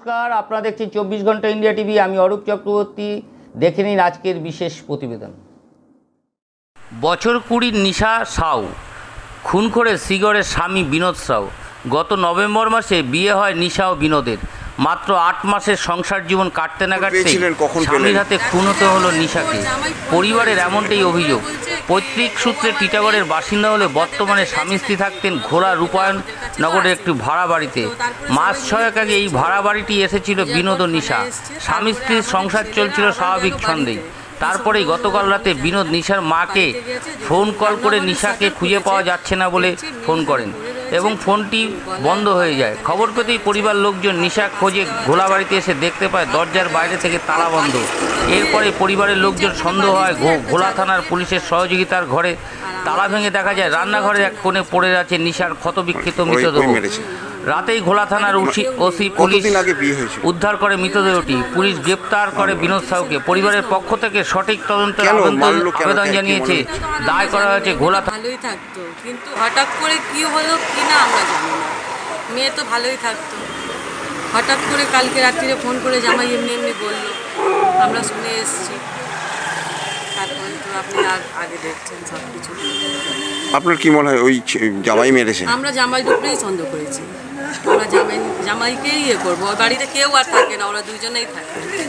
নমস্কার আপনারা দেখছেন চব্বিশ ঘণ্টা ইন্ডিয়া টিভি আমি অরূপ চক্রবর্তী। দেখে নিন আজকের বিশেষ প্রতিবেদন। বছর কুড়ির নিশা সাউ খুন করে সিগরের স্বামী বিনোদ সাউ। গত নভেম্বর মাসে বিয়ে হয় নিশা ও বিনোদের। মাত্র আট মাসের সংসার জীবন কাটতে না কাটতে স্বামীর হাতে খুন হতে হলো নিশাকে। পরিবারের এমনটাই অভিযোগ পৈতৃক সূত্রে টিটাগড়ের বাসিন্দা হলে বর্তমানে স্বামী স্ত্রী থাকতেন ঘোড়া রূপায়ণ নগরের একটি ভাড়া বাড়িতে। মাস ছয়েক আগে এই ভাড়া বাড়িটি এসেছিল বিনোদ নিশা। স্বামী স্ত্রীর সংসার চলছিল স্বাভাবিক ছন্দেই। তারপরেই গতকাল রাতে বিনোদ নিশার মাকে ফোন কল করে নিশাকে খুঁজে পাওয়া যাচ্ছে না বলে ফোন করেন। এবং ফোনটি বন্ধ হয়ে যায়। খবর পেতেই পরিবার লোকজন নিশা খোঁজে ঘোলাবাড়িতে এসে দেখতে পায় দরজার বাইরে থেকে তালা বন্ধ। এরপরে পরিবারের লোকজন সন্দেহ হয় ঘো- ঘোলা থানার পুলিশের সহযোগিতার ঘরে তালা ভেঙে দেখা যায় রান্নাঘরের এক কোণে পড়ে আছে নিশার ক্ষতবিক্ষত মৃতদেহ। রাতেই ঘোলা থানার ওসি ওসি পুলিশ উদ্ধার করে মৃতদেহটি। পুলিশ গ্রেপ্তার করে বিনোদ সাউকে পরিবারের পক্ষ থেকে সঠিক তদন্তের? আবেদন জানিয়েছে। দায় করা হয়েছে ঘোলা থানা ভালোই থাকতো। কিন্তু হঠাৎ করে কি হলো কি না আমরা জানি না। মেয়ে তো ভালোই থাকতো। হঠাৎ করে কালকে রাত্রিরে ফোন করে জামাই এমনি এমনি বলল। আমরা শুনে এসেছি। তারপরে তো আপনি আগ- আগে দেখছেন সব কিছু আপনার কি মনে হয় ওই জামাই মেরেছে? আমরা জামাই দুটোই সন্দেহ করেছি। আমরা জামাই জামাইকেই ইয়ে করব। ওই বাড়িতে কেউ আর থাকে না ওরা দুইজনেই থাকে।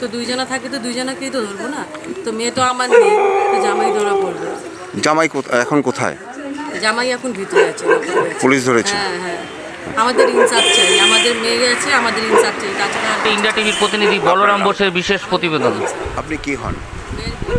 তো দুইজনা থাকে তো দুইজনাকেই তো ধরবো না? তো মেয়ে তো আমার নেই তো জামাই ধরা পড়বে। জামাই কোথা- এখন কোথায়? জামাই এখন ভিতরে আছে পুলিশ ধরেছে। হ্যাঁ হ্যাঁ। আমাদের ইনসাফ চাই আমাদের মেয়ে গেছে আমাদের ইনসাফ চাই। তাছাড়া ইন্ডিয়া টিভির প্রতিনিধি বলরাম বোসের বিশেষ প্রতিবেদন। আপনি কি হন? মেয়ের বলি।